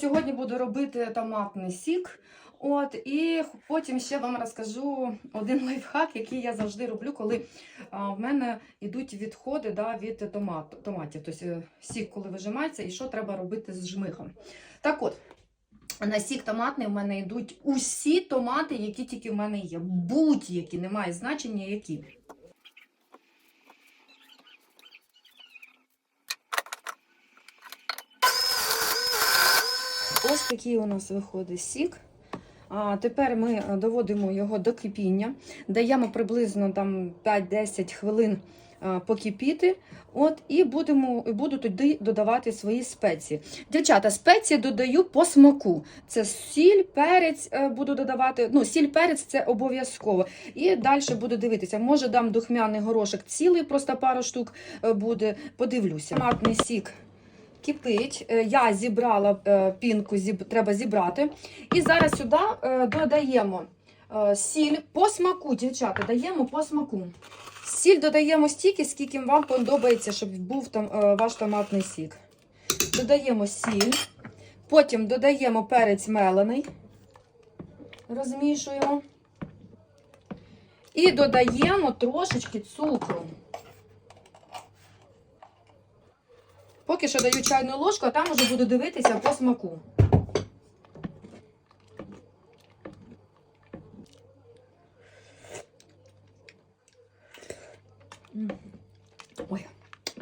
сьогодні буду робити томатний сік. От, і потім ще вам розкажу один лайфхак, який я завжди роблю, коли а, в мене йдуть відходи да, від томат, томатів. Тобто е, сік, коли вижимається, і що треба робити з жмихом. Так от, на сік томатний в мене йдуть усі томати, які тільки в мене є. Будь-які, немає значення, які. Ось такий у нас виходить сік. А тепер ми е, доводимо його до кипіння, даємо приблизно там 5-10 хвилин е, покипіти. От, і будемо, буду туди додавати свої спеції. Дівчата, спеції додаю по смаку. Це сіль, перець е, буду додавати. Ну, сіль, перець це обов'язково. І далі буду дивитися. Може, дам духмяний горошок цілий, просто пару штук буде. Подивлюся. Томатний сік кипить. Е, Я зібрала е, пінку, зіб- треба зібрати. І зараз сюди е, додаємо сіль по смаку, дівчата, даємо по смаку. Сіль додаємо стільки, скільки вам подобається, щоб був там ваш томатний сік. Додаємо сіль, потім додаємо перець мелений, розмішуємо. І додаємо трошечки цукру. Поки що даю чайну ложку, а там уже буду дивитися по смаку. Ой,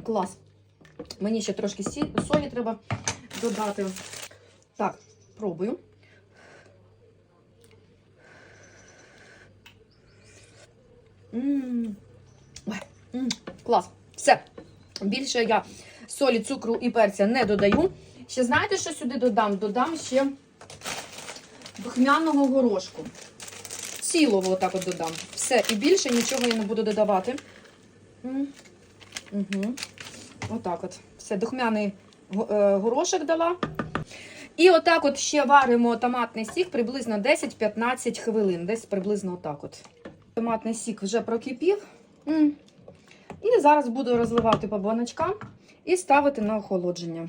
клас. Мені ще трошки солі треба додати. Так, пробую. Клас. Все. Більше я солі, цукру і перця не додаю. Ще знаєте, що сюди додам? Додам ще духмяного горошку. Цілого отак от додам. Все, і більше нічого я не буду додавати. Угу. Отак от. Все, духмяний е, горошок дала. І отак от ще варимо томатний сік приблизно 10-15 хвилин. Десь приблизно отак от. Томатний сік вже прокипів. І зараз буду розливати по баночкам і ставити на охолодження.